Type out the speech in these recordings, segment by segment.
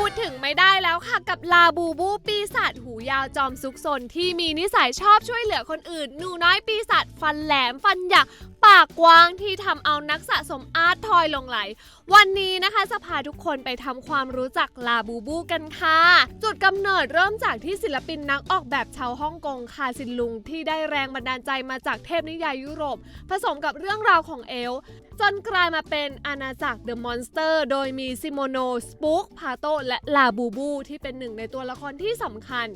ูดถึงไม่ได้แล้วค่ะกับลาบูบูปีศาจหูยาวจอมซุกซนที่มีนิสัยชอบช่วยเหลือคนอื่นหนูน้อยปีศาจฟันแหลมฟันหยัก ปากกว้างที่ทำเอานักสะสมอาร์ตทอยลงไหล วันนี้นะคะจะพาทุกคนไปทำความรู้จักลาบูบูกันค่ะ จุดกำเนิดเริ่มจากที่ศิลปินนักออกแบบชาวฮ่องกงคาซินลุง ที่ได้แรงบันดาลใจมาจากเทพนิยายยุโรป ผสมกับเรื่องราวของเอล จนกลายมาเป็นอาณาจักรเดอะมอนสเตอร์โดยมีซิโมโน สปุกพาโต และลาบูบูที่เป็นหนึ่งในตัวละครที่สำคัญ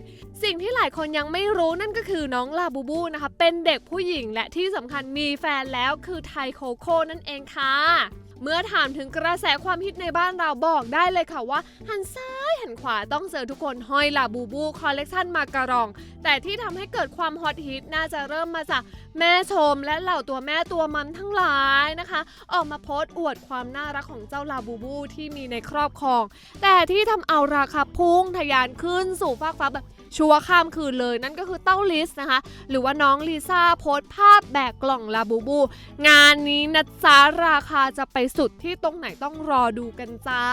สิ่งที่หลายคนยังไม่รู้นั่นก็คือน้องลาบูบูนะคะเป็นเด็กผู้หญิงและที่สำคัญมีแฟนแล้วแล้วคือไทยโคโค่นั่นเองค่ะ เมื่อถามถึงกระแสความฮิตในบ้านเราบอกได้เลยค่ะว่า หันซ้ายหันขวาต้องเจอทุกคนห้อยลาบูบูคอลเลกชันมาการอง แต่ที่ทำให้เกิดความฮอตฮิตน่าจะเริ่มมาจากแม่ชมและเหล่าตัวแม่ตัวมัมทั้งหลายนะคะ ออกมาโพสต์อวดความน่ารักของเจ้าลาบูบูที่มีในครอบครอง แต่ที่ทำเอาราคาพุ่งทะยานขึ้นสู่ฟากฟ้าแบบ ชัวร์ข้ามคืนเลยนั่นก็คือเต้าลิสนะคะ หรือว่าน้องลิซ่าโพสต์ภาพแบกกล่องลาบูบู งานนี้นะจ๊ะราคาจะไปสุดที่ตรงไหนต้องรอดูกันจ้า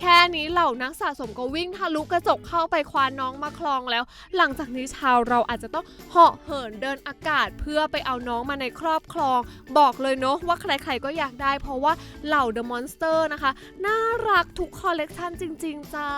แค่นี้เหล่านักสะสมก็วิ่งทะลุกระจกเข้าไปคว้าน้องมาคลองแล้ว หลังจากนี้ชาวเราอาจจะต้องเหาะเหินเดินอากาศเพื่อไปเอาน้องมาในครอบครอง บอกเลยเนาะว่าใครๆก็อยากได้ เพราะว่าเหล่า The Monster นะคะ น่ารักทุกคอลเลกชันจริง ๆ จ้า